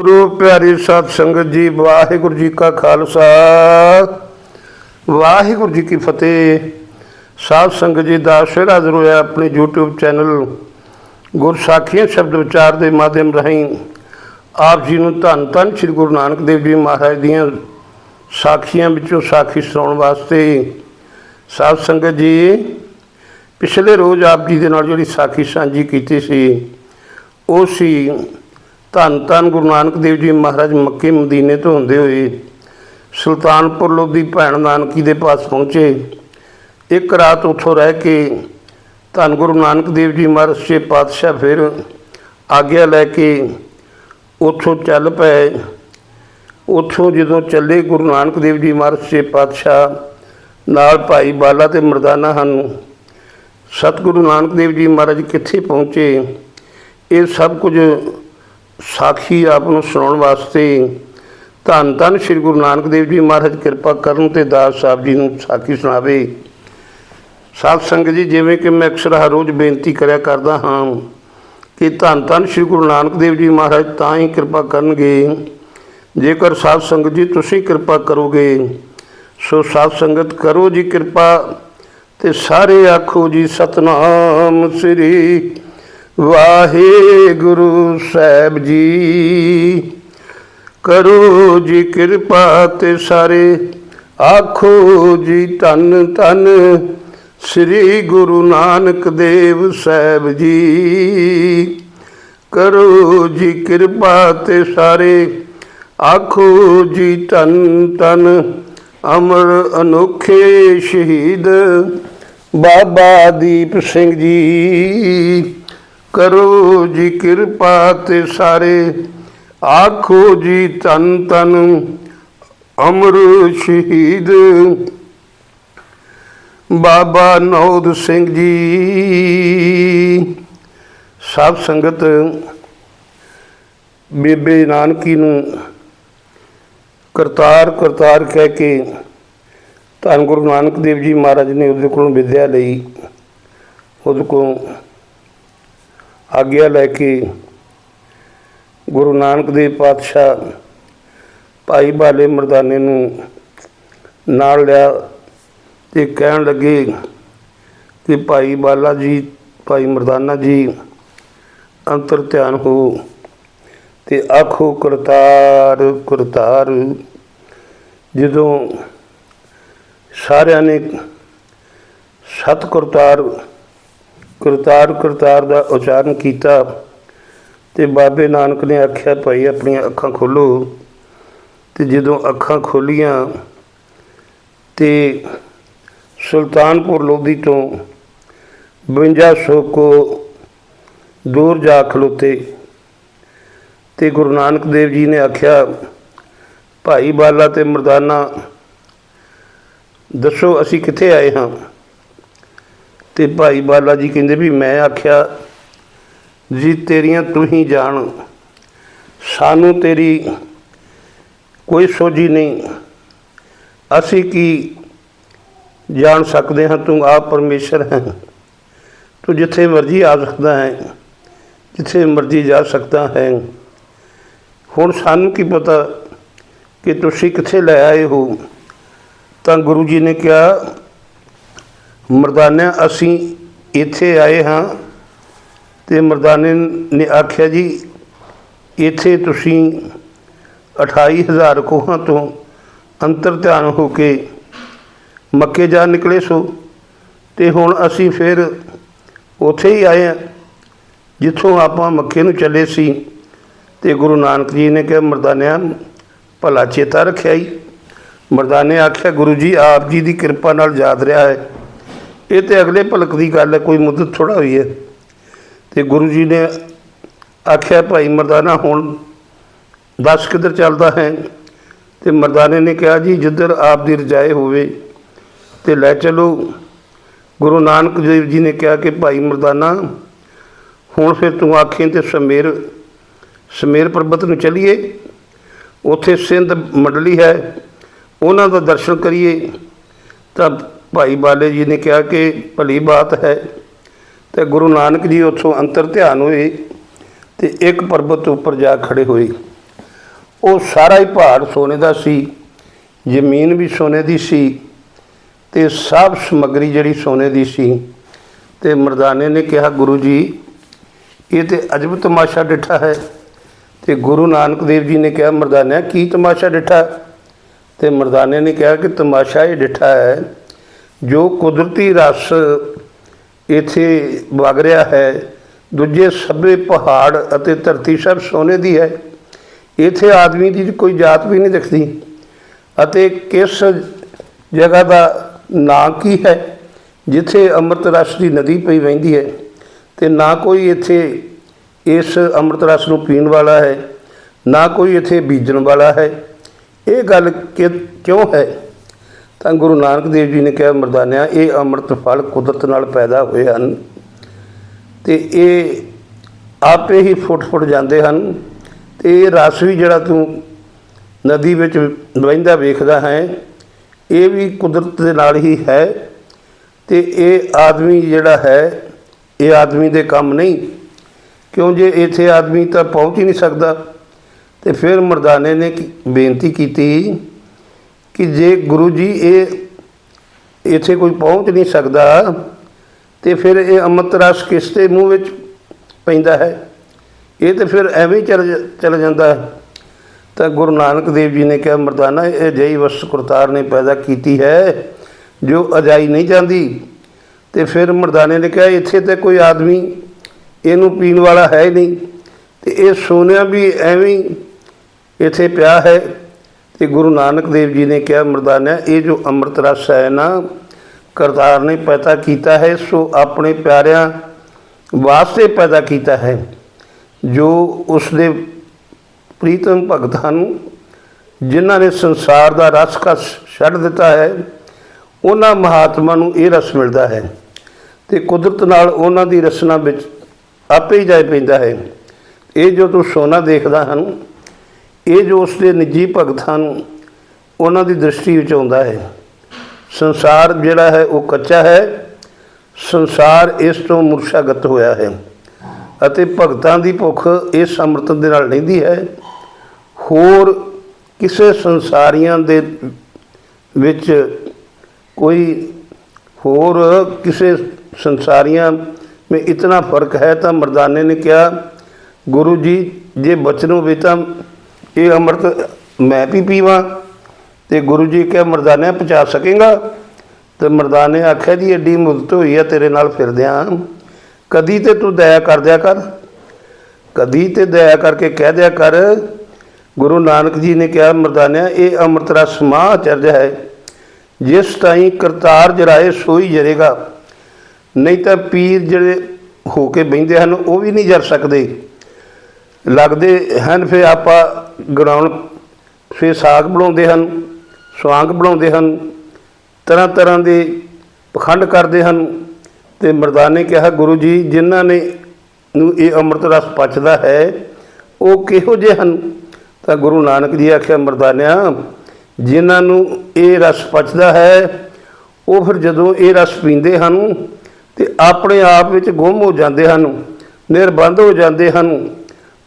ਗੁਰੂ ਪਿਆਰੀ ਸਾਧ ਸੰਗਤ ਜੀ, ਵਾਹਿਗੁਰੂ ਜੀ ਕਾ ਖਾਲਸਾ। ਵਾਹਿਗੁਰੂ ਜੀ ਕੀ ਫਤਿਹ। ਸਾਧ ਸੰਗਤ ਜੀ ਦਾ ਸਿਰ ਹਾਜ਼ਰ ਹੋਇਆ ਆਪਣੇ YouTube ਚੈਨਲ ਗੁਰਸਾਖੀਆਂ ਸ਼ਬਦ ਵਿਚਾਰ ਦੇ ਮਾਧਿਅਮ ਰਾਹੀਂ। ਆਪ ਜੀ ਨੂੰ ਧੰਨ ਧੰਨ ਸ੍ਰੀ ਗੁਰੂ ਨਾਨਕ ਦੇਵ ਜੀ ਮਹਾਰਾਜ ਦੀਆਂ ਸਾਖੀਆਂ ਵਿੱਚੋਂ ਸਾਖੀ ਸੁਣਾਉਣ ਵਾਸਤੇ। ਸਾਧ ਸੰਗਤ ਜੀ, ਪਿਛਲੇ ਰੋਜ਼ ਆਪ ਜੀ ਦੇ ਨਾਲ ਜਿਹੜੀ ਸਾਖੀ ਸਾਂਝੀ ਕੀਤੀ ਸੀ, ਉਹ ਸੀ ਧੰਨ ਧੰਨ ਗੁਰੂ ਨਾਨਕ ਦੇਵ ਜੀ ਮਹਾਰਾਜ ਮੱਕੇ ਮਦੀਨੇ ਤੋਂ ਹੁੰਦੇ ਹੋਏ ਸੁਲਤਾਨਪੁਰ ਲੋਧੀ ਭੈਣ ਨਾਨਕੀ ਦੇ ਪਾਸ ਪਹੁੰਚੇ। ਇੱਕ ਰਾਤ ਉੱਥੋਂ ਰਹਿ ਕੇ ਧੰਨ ਗੁਰੂ ਨਾਨਕ ਦੇਵ ਜੀ ਮਹਾਰਾਜ ਸ਼ੇ ਪਾਤਸ਼ਾਹ ਫਿਰ ਆਗਿਆ ਲੈ ਕੇ ਉੱਥੋਂ ਚੱਲ ਪਏ। ਉੱਥੋਂ ਜਦੋਂ ਚੱਲੇ ਗੁਰੂ ਨਾਨਕ ਦੇਵ ਜੀ ਮਹਾਰਾਜ ਸ਼ੇ ਪਾਤਸ਼ਾਹ ਨਾਲ ਭਾਈ ਬਾਲਾ ਤੇ ਮਰਦਾਨਾ ਹਨ। ਸਤਿਗੁਰੂ ਨਾਨਕ ਦੇਵ ਜੀ ਮਹਾਰਾਜ ਕਿੱਥੇ ਪਹੁੰਚੇ? ਇਹ ਸਭ ਕੁਝ ਸਾਖੀ ਆਪ ਨੂੰ ਸੁਣਾਉਣ ਵਾਸਤੇ ਧੰਨ ਧੰਨ ਸ੍ਰੀ ਗੁਰੂ ਨਾਨਕ ਦੇਵ ਜੀ ਮਹਾਰਾਜ ਕਿਰਪਾ ਕਰਨ ਤੇ ਦਾਸ ਸਾਹਿਬ ਜੀ ਨੂੰ ਸਾਖੀ ਸੁਣਾਵੇ। ਸਾਧ ਸੰਗਤ ਜੀ, ਜਿਵੇਂ ਕਿ ਮੈਂ ਅਕਸਰ ਹਰ ਰੋਜ਼ ਬੇਨਤੀ ਕਰਿਆ ਕਰਦਾ ਹਾਂ ਕਿ ਧੰਨ ਧੰਨ ਸ੍ਰੀ ਗੁਰੂ ਨਾਨਕ ਦੇਵ ਜੀ ਮਹਾਰਾਜ ਤਾਂ ਹੀ ਕਿਰਪਾ ਕਰਨਗੇ। ਜੇਕਰ ਸਾਧ ਸੰਗਤ ਜੀ ਤੁਸੀਂ ਕਿਰਪਾ ਕਰੋਗੇ, ਸੋ ਸਾਧ ਸੰਗਤ ਕਰੋ ਜੀ ਕਿਰਪਾ ਤੇ ਸਾਰੇ ਆਖੋ ਜੀ, ਸਤਨਾਮ ਸ੍ਰੀ ਵਾਹਿਗੁਰੂ ਸਾਹਿਬ ਜੀ, ਕਰੋ ਜੀ ਕਿਰਪਾ ਤੇ ਸਾਰੇ, ਆਖੋ ਜੀ ਧੰਨ ਧੰਨ ਸ੍ਰੀ ਗੁਰੂ ਨਾਨਕ ਦੇਵ ਸਾਹਿਬ ਜੀ। ਕਰੋ ਜੀ ਕਿਰਪਾ ਤੇ ਸਾਰੇ, ਆਖੋ ਜੀ ਧੰਨ ਧੰਨ ਅਮਰ ਅਨੋਖੇ ਸ਼ਹੀਦ ਬਾਬਾ ਦੀਪ ਸਿੰਘ ਜੀ। ਕਰੋ ਜੀ ਕਿਰਪਾ ਤੇ ਸਾਰੇ। ਆਖੋ ਜੀ ਤਨ ਤਨ ਅਮਰ ਸ਼ਹੀਦ। ਬਾਬਾ ਨੌਦ ਸਿੰਘ ਜੀ। ਸਭ ਸੰਗਤ, ਬੇਬੇ ਨਾਨਕੀ ਨੂੰ ਕਰਤਾਰ ਕਰਤਾਰ ਕਹਿ ਕੇ ਧੰਨ ਗੁਰੂ ਨਾਨਕ ਦੇਵ ਜੀ ਮਹਾਰਾਜ ਨੇ ਉਹਦੇ ਕੋਲੋਂ ਵਿਦਿਆ ਲਈ, ਉਹਦੇ ਕੋਲੋਂ ਆਗਿਆ ਲੈ ਕੇ ਗੁਰੂ ਨਾਨਕ ਦੇਵ ਪਾਤਸ਼ਾਹ ਭਾਈ ਬਾਲੇ ਮਰਦਾਨੇ ਨੂੰ ਨਾਲ ਲਿਆ ਤੇ ਕਹਿਣ ਲੱਗੇ ਕਿ ਭਾਈ ਬਾਲਾ ਜੀ, ਭਾਈ ਮਰਦਾਨਾ ਜੀ, ਅੰਤਰ ਧਿਆਨ ਹੋ ਤੇ ਆਖੋ ਕਰਤਾਰ ਕਰਤਾਰ। ਜਦੋਂ ਸਾਰਿਆਂ ਨੇ ਸਤ ਕਰਤਾਰ ਕਰਤਾਰ ਕਰਤਾਰ ਦਾ ਉਚਾਰਨ ਕੀਤਾ ਤੇ ਬਾਬੇ ਨਾਨਕ ਨੇ ਆਖਿਆ, ਭਾਈ, ਆਪਣੀਆਂ ਅੱਖਾਂ ਖੋਲੋ। ਤੇ ਜਦੋਂ ਅੱਖਾਂ ਖੋਲੀਆਂ ਤੇ ਸੁਲਤਾਨਪੁਰ ਲੋਧੀ ਤੋਂ 5200 ਕੋ ਦੂਰ ਜਾ ਖਲੋਤੇ ਤੇ ਗੁਰੂ ਨਾਨਕ ਦੇਵ ਜੀ ਨੇ ਆਖਿਆ, ਭਾਈ ਬਾਲਾ ਤੇ ਮਰਦਾਨਾ, ਦੱਸੋ ਅਸੀਂ ਕਿੱਥੇ ਆਏ ਹਾਂ? ਤੇ ਭਾਈ ਬਾਲਾ ਜੀ ਕਹਿੰਦੇ ਵੀ ਮੈਂ ਆਖਿਆ, ਜੀ ਤੇਰੀਆਂ ਤੂੰ ਹੀ ਜਾਣ, ਸਾਨੂੰ ਤੇਰੀ ਕੋਈ ਸੋਝੀ ਨਹੀਂ। ਅਸੀਂ ਕੀ ਜਾਣ ਸਕਦੇ ਹਾਂ? ਤੂੰ ਆਪ ਪਰਮੇਸ਼ਰ ਹੈ। ਤੂੰ ਜਿੱਥੇ ਮਰਜ਼ੀ ਆ ਸਕਦਾ ਹੈ, ਜਿੱਥੇ ਮਰਜ਼ੀ ਜਾ ਸਕਦਾ ਹੈ। ਹੁਣ ਸਾਨੂੰ ਕੀ ਪਤਾ ਕਿ ਤੁਸੀਂ ਕਿੱਥੇ ਲੈ ਆਏ ਹੋ? ਤਾਂ ਗੁਰੂ ਜੀ ਨੇ ਕਿਹਾ ਮਰਦਾਨਾ ਅਸੀਂ ਇੱਥੇ ਆਏ ਹਾਂ ਤੇ ਮਰਦਾਨੇ ਨੇ ਆਖਿਆ ਜੀ, ਇੱਥੇ ਤੁਸੀਂ 28000 ਕੋਹਾਂ ਤੋਂ ਅੰਤਰ ਧਿਆਨ ਹੋ ਕੇ ਮੱਕੇ ਜਾ ਨਿਕਲੇ ਸੋ ਤੇ ਹੁਣ ਅਸੀਂ ਫਿਰ ਉੱਥੇ ਹੀ ਆਏ ਹਾਂ, ਜਿੱਥੋਂ ਆਪਾਂ ਮੱਕੇ ਨੂੰ ਚੱਲੇ ਸੀ ਤੇ ਗੁਰੂ ਨਾਨਕ ਜੀ ਨੇ ਕਿਹਾ, ਮਰਦਾਨਿਆਂ, ਭਲਾ ਚੇਤਾ ਰੱਖਿਆ ਹੀ ਮਰਦਾਨੇ ਆਖਿਆ, ਗੁਰੂ ਜੀ, ਆਪ ਜੀ ਦੀ ਕਿਰਪਾ ਨਾਲ ਯਾਦ ਰਿਹਾ ਹੈ। ਇਹ ਤੇ ਅਗਲੇ ਭਲਕ ਦੀ ਗੱਲ ਹੈ, ਕੋਈ ਮੁੱਦਤ ਥੋੜਾ ਹੋਈ ਹੈ। ਤੇ ਗੁਰੂ ਜੀ ਨੇ ਆਖਿਆ, ਭਾਈ ਮਰਦਾਨਾ ਹੁਣ ਦੱਸ ਕਿੱਧਰ ਚੱਲਦਾ ਹੈ? ਤੇ ਮਰਦਾਨੇ ਨੇ ਕਿਹਾ, ਜੀ, ਜਿੱਧਰ ਆਪ ਦੀ ਰਜਾਏ ਹੋਵੇ ਤੇ ਲੈ ਚਲੋ। ਗੁਰੂ ਨਾਨਕ ਦੇਵ ਜੀ ਨੇ ਕਿਹਾ ਕਿ, ਭਾਈ ਮਰਦਾਨਾ, ਹੁਣ ਫਿਰ ਤੂੰ ਆਖੇ ਤੇ ਸਮੇਰ ਸਮੇਰ ਪਰਬਤ ਨੂੰ ਚਲੀਏ। ਉੱਥੇ ਸਿੰਧ ਮੰਡਲੀ ਹੈ, ਉਹਨਾਂ ਦਾ ਦਰਸ਼ਨ ਕਰੀਏ। ਤਾਂ ਭਾਈ ਬਾਲੇ ਜੀ ਨੇ ਕਿਹਾ ਕਿ ਭਲੀ ਬਾਤ ਹੈ ਤੇ ਗੁਰੂ ਨਾਨਕ ਜੀ ਉੱਥੋਂ ਅੰਤਰ ਧਿਆਨ ਹੋਏ ਤੇ ਇੱਕ ਪਰਬਤ ਉੱਪਰ ਜਾ ਖੜੇ ਹੋਏ। ਉਹ ਸਾਰਾ ਹੀ ਪਹਾੜ ਸੋਨੇ ਦਾ ਸੀ, ਜ਼ਮੀਨ ਵੀ ਸੋਨੇ ਦੀ ਸੀ ਤੇ ਸਭ ਸਮੱਗਰੀ ਜਿਹੜੀ ਸੋਨੇ ਦੀ ਸੀ। ਤੇ ਮਰਦਾਨੇ ਨੇ ਕਿਹਾ, ਗੁਰੂ ਜੀ, ਇਹ ਤੇ ਅਜਬ ਤਮਾਸ਼ਾ ਡਿਠਾ ਹੈ। ਤੇ ਗੁਰੂ ਨਾਨਕ ਦੇਵ ਜੀ ਨੇ ਕਿਹਾ, ਮਰਦਾਨਿਆ, ਕੀ ਤਮਾਸ਼ਾ ਡਿਠਾ? ਤੇ ਮਰਦਾਨੇ ਨੇ ਕਿਹਾ ਕਿ ਤਮਾਸ਼ਾ ਇਹ ਡਿਠਾ ਹੈ। ਜੋ ਕੁਦਰਤੀ ਰਸ ਇੱਥੇ ਵਗ ਰਿਹਾ ਹੈ, ਦੂਜੇ ਸਭੇ ਪਹਾੜ ਅਤੇ ਧਰਤੀ ਸਭ ਸੋਨੇ ਦੀ ਹੈ। ਇੱਥੇ ਆਦਮੀ ਦੀ ਕੋਈ ਜਾਤ ਵੀ ਨਹੀਂ ਦਿਖਦੀ ਅਤੇ ਕਿਸ ਜਗ੍ਹਾ ਦਾ ਨਾਂ ਕੀ ਹੈ, ਜਿੱਥੇ ਅੰਮ੍ਰਿਤ ਰਸ ਦੀ ਨਦੀ ਪਈ ਵਹਿੰਦੀ ਹੈ, ਤੇ ਨਾ ਕੋਈ ਇੱਥੇ ਇਸ ਅੰਮ੍ਰਿਤ ਰਸ ਨੂੰ ਪੀਣ ਵਾਲਾ ਹੈ, ਨਾ ਕੋਈ ਇੱਥੇ ਬੀਜਣ ਵਾਲਾ ਹੈ। ਇਹ ਗੱਲ ਕਿ- ਕਿਉਂ ਹੈ? ਤਾਂ ਗੁਰੂ ਨਾਨਕ ਦੇਵ ਜੀ ਨੇ ਕਿਹਾ, ਮਰਦਾਨਿਆ, ਇਹ ਅੰਮ੍ਰਿਤ ਫਲ ਕੁਦਰਤ ਨਾਲ ਪੈਦਾ ਹੋਏ ਹਨ ਤੇ ਇਹ ਆਪੇ ਹੀ ਫੁੱਟ ਫੁੱਟ ਜਾਂਦੇ ਹਨ ਤੇ ਇਹ ਰਸ ਵੀ ਜਿਹੜਾ ਤੂੰ ਨਦੀ ਵਿੱਚ ਵਹਿੰਦਾ ਵੇਖਦਾ ਹੈ, ਇਹ ਵੀ ਕੁਦਰਤ ਦੇ ਨਾਲ ਹੀ ਹੈ ਤੇ ਇਹ ਆਦਮੀ ਜਿਹੜਾ ਹੈ, ਇਹ ਆਦਮੀ ਦੇ ਕੰਮ ਨਹੀਂ। ਕਿਉਂ ਜੇ ਇੱਥੇ ਆਦਮੀ ਤਾਂ ਪਹੁੰਚ ਹੀ ਨਹੀਂ ਸਕਦਾ? ਤੇ ਫਿਰ ਮਰਦਾਨੇ ਨੇ ਕੀ- ਬੇਨਤੀ ਕੀਤੀ ਕਿ ਜੇ ਗੁਰੂ ਜੀ ਇਹ ਇੱਥੇ ਕੋਈ ਪਹੁੰਚ ਨਹੀਂ ਸਕਦਾ ਤੇ ਫਿਰ ਇਹ ਅੰਮ੍ਰਿਤ ਰਸ ਕਿਸ ਦੇ ਮੂੰਹ ਵਿੱਚ ਪੈਂਦਾ ਹੈ? ਇਹ ਤੇ ਫਿਰ ਐਵੇਂ ਹੀ ਚੱਲ ਜ- ਜਾਂਦਾ। ਤਾਂ ਗੁਰੂ ਨਾਨਕ ਦੇਵ ਜੀ ਨੇ ਕਿਹਾ, ਮਰਦਾਨਾ, ਇਹ ਜਈ ਵਸ ਕਰਤਾਰ ਨੇ ਪੈਦਾ ਕੀਤੀ ਹੈ ਜੋ ਅਜਾਈ ਨਹੀਂ ਜਾਂਦੀ। ਤੇ ਫਿਰ ਮਰਦਾਨੇ ਨੇ ਕਿਹਾ, ਇੱਥੇ ਤੇ ਕੋਈ ਆਦਮੀ ਇਹਨੂੰ ਪੀਣ ਵਾਲਾ ਹੈ ਹੀ ਨਹੀਂ ਤੇ ਇਹ ਸੋਨਿਆ ਵੀ ਐਵੇਂ ਹੀ ਇੱਥੇ ਪਿਆ ਹੈ ਤੇ ਗੁਰੂ ਨਾਨਕ ਦੇਵ ਜੀ ਨੇ ਕਿਹਾ, ਮਰਦਾਨਿਆ, ਇਹ ਜੋ ਅੰਮ੍ਰਿਤ ਰਸ ਹੈ ਨਾ, ਕਰਤਾਰ ਨੇ ਪੈਦਾ ਕੀਤਾ ਹੈ, ਸੋ ਆਪਣੇ ਪਿਆਰਿਆਂ ਵਾਸਤੇ ਪੈਦਾ ਕੀਤਾ ਹੈ, ਜੋ ਉਸ ਦੇ ਪ੍ਰੀਤਮ ਭਗਤਾਂ ਨੂੰ, ਜਿਨ੍ਹਾਂ ਨੇ ਸੰਸਾਰ ਦਾ ਰਸ ਕਸ ਛੱਡ ਦਿੱਤਾ ਹੈ, ਉਹਨਾਂ ਮਹਾਤਮਾ ਨੂੰ ਇਹ ਰਸ ਮਿਲਦਾ ਹੈ ਤੇ ਕੁਦਰਤ ਨਾਲ ਉਹਨਾਂ ਦੀ ਰਸਨਾ ਵਿੱਚ ਆਪੇ ਹੀ ਜਾਇ ਪੈਂਦਾ ਹੈ। ਇਹ ਜੋ ਤੂੰ ਸੋਨਾ ਦੇਖਦਾ ਹਨ ਇਹ ਜੋ ਉਸ ਦੇ ਨਿੱਜੀ ਭਗਤਾਂ ਨੂੰ ਉਹਨਾਂ ਦੀ ਦ੍ਰਿਸ਼ਟੀ ਵਿੱਚ ਆਉਂਦਾ ਹੈ, ਸੰਸਾਰ ਜਿਹੜਾ ਹੈ ਉਹ ਕੱਚਾ ਹੈ, ਸੰਸਾਰ ਇਸ ਤੋਂ ਮੁਰਸ਼ਾਗਤ ਹੋਇਆ ਹੈ ਅਤੇ ਭਗਤਾਂ ਦੀ ਭੁੱਖ ਇਸ ਅੰਮ੍ਰਿਤ ਦੇ ਨਾਲ ਰਹਿੰਦੀ ਹੈ। ਹੋਰ ਕਿਸੇ ਸੰਸਾਰੀਆਂ ਦੇ ਵਿੱਚ ਕੋਈ ਹੋਰ ਕਿਸੇ ਸੰਸਾਰੀਆਂ ਵਿੱਚ ਇਤਨਾ ਫ਼ਰਕ ਹੈ ਤਾਂ ਮਰਦਾਨੇ ਨੇ ਕਿਹਾ, ਗੁਰੂ ਜੀ, ਜੇ ਬਚਨੋਂ ਵੀ ਤਾਂ ਇਹ ਅੰਮ੍ਰਿਤ ਮੈਂ ਵੀ ਪੀਵਾਂ ਤੇ ਗੁਰੂ ਜੀ ਕਿਹਾ ਮਰਦਾਨੇ ਪਹੁੰਚਾ ਸਕੇਗਾ? ਤੇ ਮਰਦਾਨੇ ਆਖਿਆ, ਜੀ, ਐਡੀ ਮੁਦਤ ਹੋਈ ਆ, ਤੇਰੇ ਨਾਲ ਫਿਰਦਿਆਂ। ਕਦੀ ਤੇ ਤੂੰ ਦਇਆ ਕਰ ਦਿਆ ਕਰ। ਕਦੀ ਤੇ ਦਇਆ ਕਰਕੇ ਕਹਿ ਦਿਆ ਕਰ। ਗੁਰੂ ਨਾਨਕ ਜੀ ਨੇ ਕਿਹਾ, ਮਰਦਾਨਿਆ, ਇਹ ਅੰਮ੍ਰਿਤ ਰਸ ਮਹਾਂ ਹੈ। ਜਿਸ ਤਾਈਂ ਕਰਤਾਰ ਜਰਾਏ ਸੋਈ ਜਰੇਗਾ। ਨਹੀਂ ਤਾਂ ਪੀਰ ਜਿਹੜੇ ਹੋ ਕੇ ਬੈੰਦੇ ਹਨ, ਉਹ ਵੀ ਨਹੀਂ ਜਰ ਸਕਦੇ। ਲੱਗਦੇ ਹਨ, ਫਿਰ ਆਪਾਂ ਗਰਾਉਣ ਫਿਰ ਸਾਗ ਬਣਾਉਂਦੇ ਹਨ, ਸਵਾਂਗ ਬਣਾਉਂਦੇ ਹਨ, ਤਰ੍ਹਾਂ ਤਰ੍ਹਾਂ ਦੇ ਪਖੰਡ ਕਰਦੇ ਹਨ ਤੇ ਮਰਦਾਨੇ ਕਿਹਾ, ਗੁਰੂ ਜੀ, ਜਿਨ੍ਹਾਂ ਨੇ ਨੂੰ ਇਹ ਅੰਮ੍ਰਿਤ ਰਸ ਪਚਦਾ ਹੈ, ਉਹ ਕਿਹੋ ਜਿਹੇ ਹਨ? ਤਾਂ ਗੁਰੂ ਨਾਨਕ ਜੀ ਆਖਿਆ, ਮਰਦਾਨਿਆ, ਜਿਨ੍ਹਾਂ ਨੂੰ ਇਹ ਰਸ ਪਚਦਾ ਹੈ, ਉਹ ਫਿਰ ਜਦੋਂ ਇਹ ਰਸ ਪੀਂਦੇ ਹਨ ਤੇ ਆਪਣੇ ਆਪ ਵਿੱਚ ਗੁੰਮ ਹੋ ਜਾਂਦੇ ਹਨ, ਨਿਰਬੰਧ ਹੋ ਜਾਂਦੇ ਹਨ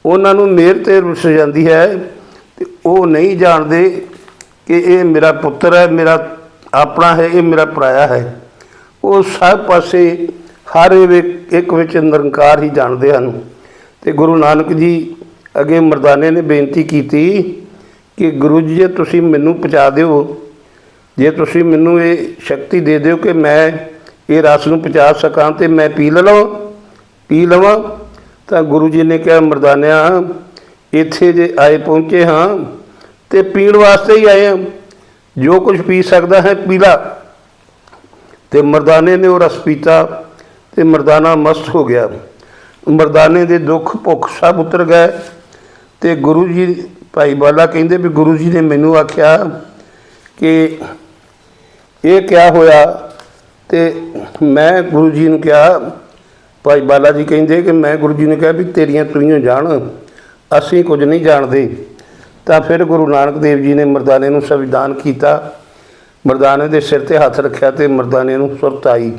ਉਹਨਾਂ ਨੂੰ ਮੇਰ ਤੇ ਰੁੱਸ ਜਾਂਦੀ ਹੈ ਤੇ ਉਹ ਨਹੀਂ ਜਾਣਦੇ ਕਿ ਇਹ ਮੇਰਾ ਪੁੱਤਰ ਹੈ, ਮੇਰਾ ਆਪਣਾ ਹੈ, ਇਹ ਮੇਰਾ ਪਰਾਇਆ ਹੈ। ਉਹ ਸਭ ਪਾਸੇ ਹਰ ਇੱਕ ਵਿੱਚ ਨਿਰੰਕਾਰ ਹੀ ਜਾਣਦੇ ਹਨ। ਤੇ ਗੁਰੂ ਨਾਨਕ ਜੀ ਅੱਗੇ ਮਰਦਾਨੇ ਨੇ ਬੇਨਤੀ ਕੀਤੀ ਕਿ ਗੁਰੂ ਜੀ, ਜੇ ਤੁਸੀਂ ਮੈਨੂੰ ਪਹੁੰਚਾ ਦਿਓ, ਜੇ ਤੁਸੀਂ ਮੈਨੂੰ ਇਹ ਸ਼ਕਤੀ ਦੇ ਦਿਓ ਕਿ ਮੈਂ ਇਹ ਰਸ ਨੂੰ ਪਹੁੰਚਾ ਸਕਾਂ ਤੇ ਮੈਂ ਪੀ ਲਵਾਂ ਪੀ ਲਵਾਂ ਤਾਂ ਗੁਰੂ ਜੀ ਨੇ ਕਿਹਾ, ਮਰਦਾਨਿਆ, ਇੱਥੇ ਜੇ ਆਏ ਪਹੁੰਚੇ ਹਾਂ ਤੇ ਪੀਣ ਵਾਸਤੇ ਹੀ ਆਏ ਹਾਂ। ਜੋ ਕੁਝ ਪੀ ਸਕਦਾ ਹੈ ਪੀ ਲਾ। ਤੇ ਮਰਦਾਨੇ ਨੇ ਉਹ ਰਸ ਪੀਤਾ ਤੇ ਮਰਦਾਨਾ ਮਸਤ ਹੋ ਗਿਆ। ਮਰਦਾਨੇ ਦੇ ਦੁੱਖ ਭੁੱਖ ਸਭ ਉਤਰ ਗਏ ਤੇ ਗੁਰੂ ਜੀ, ਭਾਈ ਬਾਲਾ ਕਹਿੰਦੇ ਵੀ ਗੁਰੂ ਜੀ ਨੇ ਮੈਨੂੰ ਆਖਿਆ ਕਿ ਇਹ ਕਿਆ ਹੋਇਆ ਤੇ ਮੈਂ ਗੁਰੂ ਜੀ ਨੂੰ ਕਿਹਾ ਭਾਈ ਬਾਲਾ ਜੀ ਕਹਿੰਦੇ ਕਿ ਮੈਂ ਗੁਰੂ ਜੀ ਨੇ ਕਿਹਾ ਵੀ ਤੇਰੀਆਂ ਤੂੰ ਜਾਣ, ਅਸੀਂ ਕੁਝ ਨਹੀਂ ਜਾਣਦੇ। ਤਾਂ ਫਿਰ ਗੁਰੂ ਨਾਨਕ ਦੇਵ ਜੀ ਨੇ ਮਰਦਾਨੇ ਨੂੰ ਸੰਵਿਧਾਨ ਕੀਤਾ। ਮਰਦਾਨੇ ਦੇ ਸਿਰ ਤੇ ਹੱਥ ਰੱਖਿਆ ਤੇ ਮਰਦਾਨੇ ਨੂੰ ਸੁਰਤ ਆਈ।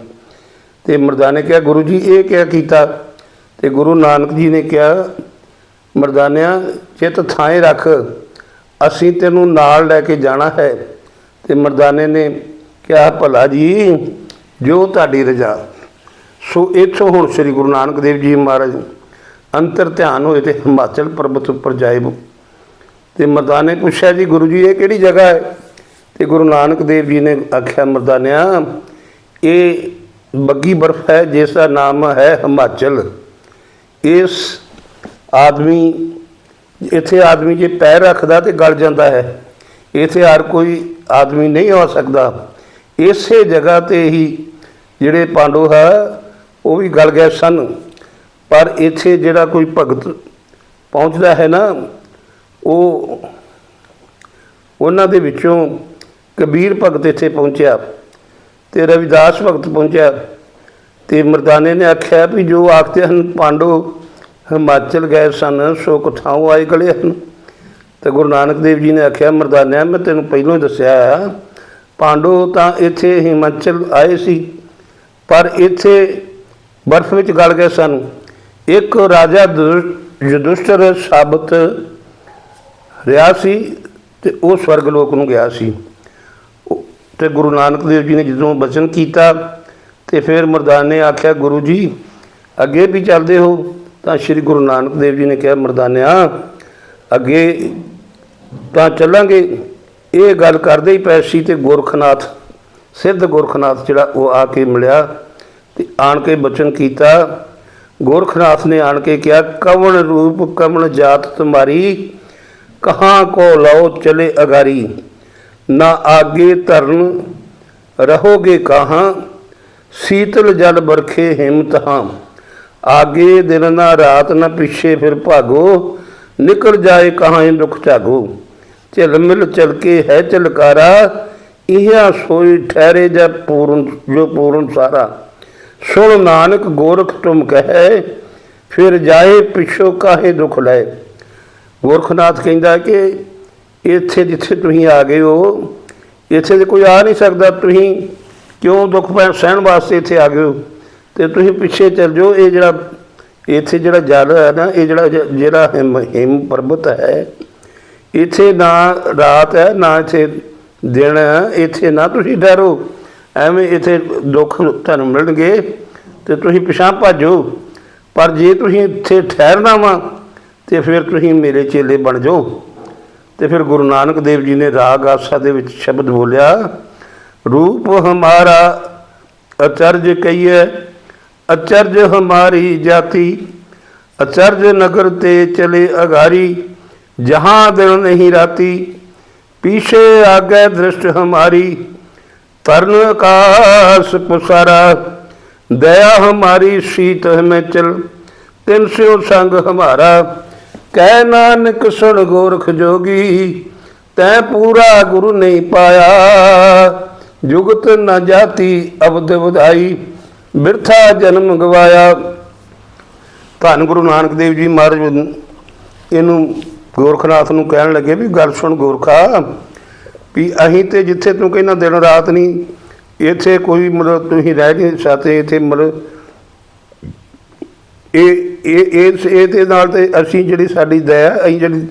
ਤੇ ਮਰਦਾਨੇ ਕਿਹਾ, ਗੁਰੂ ਜੀ, ਇਹ ਕਿਆ ਕੀਤਾ? ਤੇ ਗੁਰੂ ਨਾਨਕ ਜੀ ਨੇ ਕਿਹਾ, ਮਰਦਾਨਿਆਂ ਚਿੱਤ ਥਾਂ ਰੱਖ, ਅਸੀਂ ਤੈਨੂੰ ਨਾਲ ਲੈ ਕੇ ਜਾਣਾ ਹੈ। ਤੇ ਮਰਦਾਨੇ ਨੇ ਕਿਹਾ, ਭਲਾ ਜੀ, ਜੋ ਤੁਹਾਡੀ ਰਜ਼ਾ ਸੋ ਇੱਥੋਂ ਹੁਣ ਸ੍ਰੀ ਗੁਰੂ ਨਾਨਕ ਦੇਵ ਜੀ ਮਹਾਰਾਜ ਅੰਤਰ ਧਿਆਨ ਹੋਏ ਤੇ ਹਿਮਾਚਲ ਪਰਬਤ ਉੱਪਰ ਜਾਏ ਤੇ ਮਰਦਾਨੇ ਪੁੱਛਿਆ ਜੀ, ਗੁਰੂ ਜੀ, ਇਹ ਕਿਹੜੀ ਜਗ੍ਹਾ ਹੈ? ਤੇ ਗੁਰੂ ਨਾਨਕ ਦੇਵ ਜੀ ਨੇ ਆਖਿਆ, ਮਰਦਾਨਿਆ, ਇਹ ਬੱਗੀ ਬਰਫ਼ ਹੈ, ਜਿਸ ਦਾ ਨਾਮ ਹੈ ਹਿਮਾਚਲ। ਇਸ ਆਦਮੀ, ਇੱਥੇ ਆਦਮੀ ਜੇ ਪੈਰ ਰੱਖਦਾ ਤੇ ਗਲ ਜਾਂਦਾ ਹੈ, ਇੱਥੇ ਹਰ ਕੋਈ ਆਦਮੀ ਨਹੀਂ ਆ ਸਕਦਾ। ਇਸੇ ਜਗ੍ਹਾ ਤੇ ਹੀ ਜਿਹੜੇ ਪਾਂਡੂ ਹੈ ਉਹ ਵੀ ਗਲ ਗਏ ਸਨ। ਪਰ ਇੱਥੇ ਜਿਹੜਾ ਕੋਈ ਭਗਤ ਪਹੁੰਚਦਾ ਹੈ ਨਾ, ਉਹ ਉਹਨਾਂ ਦੇ ਵਿੱਚੋਂ ਕਬੀਰ ਭਗਤ ਇੱਥੇ ਪਹੁੰਚਿਆ ਤੇ ਰਵਿਦਾਸ ਭਗਤ ਪਹੁੰਚਿਆ ਤੇ ਮਰਦਾਨੇ ਨੇ ਆਖਿਆ ਵੀ ਜੋ ਆਖਦੇ ਹਨ, ਪਾਂਡੋ ਹਿਮਾਚਲ ਗਏ ਸਨ ਸੋ ਕਥਾਉ ਆਏ ਗਲੇ ਹਨ। ਤੇ ਗੁਰੂ ਨਾਨਕ ਦੇਵ ਜੀ ਨੇ ਆਖਿਆ, ਮਰਦਾਨਿਆ, ਮੈਂ ਤੈਨੂੰ ਪਹਿਲਾਂ ਹੀ ਦੱਸਿਆ ਆ, ਪਾਂਡੋ ਤਾਂ ਇੱਥੇ ਹਿਮਾਚਲ ਆਏ ਸੀ, ਪਰ ਇੱਥੇ ਬਰਫ਼ ਵਿੱਚ ਗਲ ਗਏ ਸਨ। ਇੱਕ ਰਾਜਾ ਦੁ- ਯੁਧਿਸ਼ਠਰ ਸਾਬਤ ਰਿਹਾ ਸੀ ਤੇ ਉਹ ਸਵਰਗ ਲੋਕ ਨੂੰ ਗਿਆ ਸੀ। ਉਹ- ਤੇ ਗੁਰੂ ਨਾਨਕ ਦੇਵ ਜੀ ਨੇ ਜਦੋਂ ਬਚਨ ਕੀਤਾ ਤੇ ਫਿਰ ਮਰਦਾਨੇ ਆਖਿਆ, ਗੁਰੂ ਜੀ, ਅੱਗੇ ਵੀ ਚੱਲਦੇ ਹੋ? ਤਾਂ ਸ੍ਰੀ ਗੁਰੂ ਨਾਨਕ ਦੇਵ ਜੀ ਨੇ ਕਿਹਾ, ਮਰਦਾਨਿਆ, ਅੱਗੇ ਤਾਂ ਚੱਲਾਂਗੇ। ਇਹ ਗੱਲ ਕਰਦੇ ਹੀ ਪਏ ਸੀ ਤੇ ਗੋਰਖਨਾਥ, ਸਿੱਧ ਗੋਰਖਨਾਥ ਜਿਹੜਾ ਉਹ ਆ ਕੇ ਮਿਲਿਆ। ਤੇ ਆਣ ਕੇ ਬਚਨ ਕੀਤਾ। ਗੋਰਖਨਾਥ ਨੇ ਆਣ ਕੇ ਕਿਹਾ, ਕਵਣ ਰੂਪ, ਕਵਣ ਜਾਤ ਤੁਮਾਰੀ? ਕਹਾਂ ਕੋ ਲਓ ਚਲੇ ਅਗਾਰੀ? ਨਾ ਆਗੇ ਧਰਨ ਰਹੋਗੇ ਕਹਾਂ? ਸੀਤਲ ਜਲ ਬਰਖੇ ਹਿੰਮਤ ਹਾਂ। ਆਗੇ ਦਿਨ ਨਾ ਰਾਤ ਨਾ ਪਿੱਛੇ ਫਿਰ ਭਾਗੋ। ਨਿਕਲ ਜਾਏ ਕਹਾਂ ਇਹ ਝਾਗੋ? ਝਿਲ ਮਿਲ ਚਲ ਕੇ ਹੈ ਚਲਕਾਰਾ ਇਹ ਸੋਈ ਠਹਿਰੇ ਜਾਂ ਪੂਰਨ, ਜੋ ਪੂਰਨ ਸਾਰਾ। ਸੁਣ ਨਾਨਕ ਗੋਰਖ ਤੁਮ ਕਹੈ, ਫਿਰ ਜਾਏ ਪਿਛੋ ਕਾਹੇ ਦੁਖ ਲੈ। ਗੋਰਖਨਾਥ ਕਹਿੰਦਾ ਕਿ ਇੱਥੇ ਜਿੱਥੇ ਤੁਸੀਂ ਆ ਗਏ ਹੋ, ਇੱਥੇ ਤੇ ਕੋਈ ਆ ਨਹੀਂ ਸਕਦਾ। ਤੁਸੀਂ ਕਿਉਂ ਦੁੱਖ ਪੈ ਸਹਿਣ ਵਾਸਤੇ ਇੱਥੇ ਆ ਗਏ ਹੋ? ਤੇ ਤੁਸੀਂ ਪਿੱਛੇ ਚੱਲ ਜਾਓ। ਇਹ ਜਿਹੜਾ, ਇੱਥੇ ਜਿਹੜਾ ਜਲ ਹੈ ਨਾ, ਇਹ ਜਿਹੜਾ ਜਿਹੜਾ ਹਿਮ ਹਿਮ ਪਰਬਤ ਹੈ, ਇੱਥੇ ਨਾ ਰਾਤ ਹੈ, ਨਾ ਇੱਥੇ ਦਿਨ ਹੈ, ਇੱਥੇ ਨਾ ਤੁਸੀਂ ਡਰੋ ਐਵੇਂ ਇਥੇ ਦੁੱਖ ਤੁਹਾਨੂੰ ਮਿਲਣਗੇ ਤੇ ਤੁਸੀਂ ਪਿਛਾਂ ਭੱਜੋ। ਪਰ ਜੇ ਤੁਸੀਂ ਇੱਥੇ ਠਹਿਰਨਾ ਵਾ, ਤੇ ਫਿਰ ਤੁਸੀਂ ਮੇਰੇ ਚੇਲੇ ਬਣ ਜਾਓ। ਤੇ ਫਿਰ ਗੁਰੂ ਨਾਨਕ ਦੇਵ ਜੀ ਨੇ ਰਾਗ ਆਸਾ ਦੇ ਵਿੱਚ ਸ਼ਬਦ ਬੋਲਿਆ, ਰੂਪ ਹਮਾਰਾ ਅਚਰਜ ਕਈਏ ਅਚਰਜ ਹਮਾਰੀ ਜਾਤੀ, ਅਚਰਜ ਨਗਰ ਤੇ ਚਲੇ ਅਗਾਰੀ, ਜਹਾਂ ਦਿਨ ਨਹੀਂ ਰਾਤੀ, ਪੀਛੇ ਆਗੇ ਦ੍ਰਿਸ਼ਟ ਹਮਾਰੀ ਤਰਨ ਆਕਾਸ ਪੁਸਰਾ, ਦਇਆ ਹਮਾਰੀ ਸੀਤ ਹਮੇ ਚਲ, ਤਿਨ ਸਿਓ ਸੰਗ ਹਮਾਰਾ। ਕਹਿ ਨਾਨਕ ਸੁਣ ਗੋਰਖ ਜੋਗੀ, ਤੈ ਪੂਰਾ ਗੁਰੂ ਨਹੀਂ ਪਾਇਆ। ਜੁਗਤ ਨਾ ਜਾਤੀ ਅਬਦ ਵਧਾਈ, ਬਿਰਥਾ ਜਨਮ ਗਵਾਇਆ। ਧੰਨ ਗੁਰੂ ਨਾਨਕ ਦੇਵ ਜੀ ਮਹਾਰਾਜ, ਇਹਨੂੰ ਗੋਰਖਨਾਥ ਨੂੰ ਕਹਿਣ ਲੱਗੇ ਵੀ ਗੱਲ ਸੁਣ ਗੋਰਖਾ। ਵੀ ਅਸੀਂ ਤੇ ਜਿੱਥੇ ਤੂੰ ਕਹਿੰਦਾ ਦਿਨ ਰਾਤ ਨਹੀਂ, ਇੱਥੇ ਕੋਈ ਮਤਲਬ ਤੁਸੀਂ ਰਹਿ ਨਹੀਂ ਸਕਦੇ, ਇੱਥੇ ਮਤਲਬ ਇਹ ਇਹ ਇਸ ਇਹਦੇ ਨਾਲ ਤੇ ਅਸੀਂ ਜਿਹੜੀ ਸਾਡੀ ਦਇਆ, ਅਸੀਂ ਜਿਹੜੀ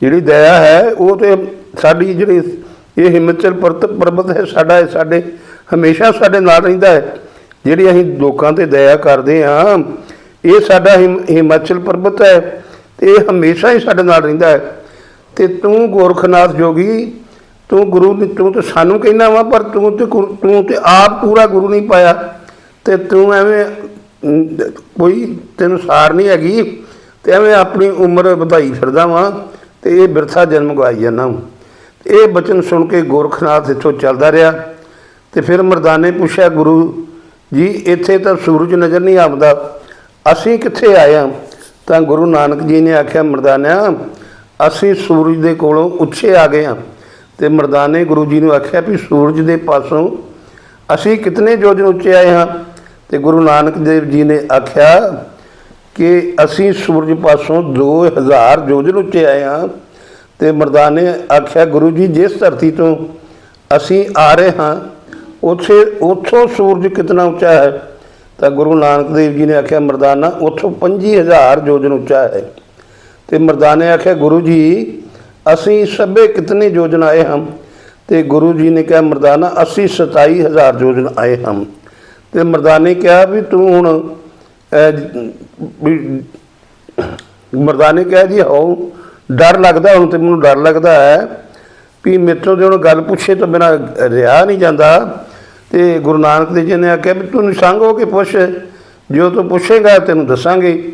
ਜਿਹੜੀ ਦਇਆ ਹੈ, ਉਹ ਤੇ ਸਾਡੀ ਜਿਹੜੀ ਇਹ ਹਿਮਾਚਲ ਪਰਤ, ਪਰਬਤ ਹੈ, ਸਾਡਾ, ਸਾਡੇ, ਹਮੇਸ਼ਾ ਸਾਡੇ ਨਾਲ ਰਹਿੰਦਾ ਹੈ। ਜਿਹੜੀ ਅਸੀਂ ਲੋਕਾਂ ਤੇ ਦਇਆ ਕਰਦੇ ਹਾਂ, ਇਹ ਸਾਡਾ ਹਿਮ- ਹਿਮਾਚਲ ਪਰਬਤ ਹੈ ਤੇ ਇਹ ਹਮੇਸ਼ਾ ਹੀ ਸਾਡੇ ਨਾਲ ਰਹਿੰਦਾ ਹੈ। ਤੇ ਤੂੰ ਗੋਰਖਨਾਥ ਜੋਗੀ ਤੂੰ ਗੁਰੂ ਨੀ- ਤੂੰ ਤੇ ਸਾਨੂੰ ਕਹਿਣਾ ਵਾ ਪਰ ਤੂੰ ਤੇ ਗੁਰੂ- ਤੂੰ ਤੇ ਆਪ ਪੂਰਾ ਗੁਰੂ ਨਹੀਂ ਪਾਇਆ। ਤੇ ਤੂੰ ਐਵੇਂ ਅਮ, ਕੋਈ ਤੈਨੂੰ ਸਾਰ ਨਹੀਂ ਹੈਗੀ ਤੇ ਐਵੇਂ ਆਪਣੀ ਉਮਰ ਵਧਾਈ ਫਿਰਦਾ ਵਾਂ ਤੇ ਇਹ ਬਿਰਥਾ ਜਨਮ ਗਵਾਈ ਜਾਂਦਾ ਇਹ ਬਚਨ ਸੁਣ ਕੇ ਗੋਰਖਨਾਥ ਇੱਥੋਂ ਚੱਲਦਾ ਰਿਹਾ ਤੇ ਫਿਰ ਮਰਦਾਨੇ ਪੁੱਛਿਆ ਗੁਰੂ ਜੀ ਇੱਥੇ ਤਾਂ ਸੂਰਜ ਨਜ਼ਰ ਨਹੀਂ ਆਉਂਦਾ ਅਸੀਂ ਕਿੱਥੇ ਆਏ ਹਾਂ ਤਾਂ ਗੁਰੂ ਨਾਨਕ ਜੀ ਨੇ ਆਖਿਆ ਮਰਦਾਨਿਆ ਅਸੀਂ ਸੂਰਜ ਦੇ ਕੋਲੋਂ ਉੱਚੇ ਆ ਗਏ ਹਾਂ ਤੇ ਮਰਦਾਨੇ ਗੁਰੂ ਜੀ ਨੂੰ ਆਖਿਆ ਵੀ ਸੂਰਜ ਦੇ ਪਾਸੋਂ ਅਸੀਂ ਕਿਤਨੇ ਯੋਜਨ ਉੱਚੇ ਆਏ ਹਾਂ। ਤੇ ਗੁਰੂ ਨਾਨਕ ਦੇਵ ਜੀ ਨੇ ਆਖਿਆ ਕਿ ਅਸੀਂ ਸੂਰਜ ਪਾਸੋਂ 2000 ਯੋਜਨ ਉੱਚੇ ਆਏ ਹਾਂ। ਤੇ ਮਰਦਾਨੇ ਆਖਿਆ, ਗੁਰੂ ਜੀ, ਜਿਸ ਧਰਤੀ ਤੋਂ ਅਸੀਂ ਆ ਰਹੇ ਹਾਂ, ਉੱਥੇ, ਉੱਥੋਂ ਸੂਰਜ ਕਿਤਨਾ ਉੱਚਾ ਹੈ? ਤਾਂ ਗੁਰੂ ਨਾਨਕ ਦੇਵ ਜੀ ਨੇ ਆਖਿਆ, ਮਰਦਾਨਾ, ਉੱਥੋਂ 25000 ਯੋਜਨ ਉੱਚਾ ਹੈ। ਤੇ ਮਰਦਾਨੇ ਆਖਿਆ, ਗੁਰੂ ਜੀ ਅਸੀਂ ਸਭੇ ਕਿਤਨੇ ਯੋਜਨ ਆਏ ਹਮ? ਤੇ ਗੁਰੂ ਜੀ ਨੇ ਕਿਹਾ, ਮਰਦਾਨਾ, ਅਸੀਂ 27000 ਯੋਜਨ ਆਏ ਹਮ। ਤੇ ਮਰਦਾਨੇ ਕਿਹਾ ਵੀ ਤੂੰ ਹੁਣ ਵੀ ਮਰਦਾਨੇ ਕਿਹਾ ਜੀ ਹੋ ਡਰ ਲੱਗਦਾ, ਹੁਣ ਤੇ ਮੈਨੂੰ ਡਰ ਲੱਗਦਾ ਹੈ ਵੀ ਮੇਰੇ ਤੋਂ ਹੁਣ ਗੱਲ ਪੁੱਛੇ ਤਾਂ ਮੇਰਾ ਰਿਹਾ ਨਹੀਂ ਜਾਂਦਾ। ਤੇ ਗੁਰੂ ਨਾਨਕ ਦੇਵ ਜੀ ਨੇ ਆਖਿਆ ਵੀ ਤੂੰ ਨਿਸੰਗ ਹੋ ਕੇ ਪੁੱਛ, ਜੋ ਤੂੰ ਪੁੱਛੇਗਾ ਤੈਨੂੰ ਦੱਸਾਂਗੇ।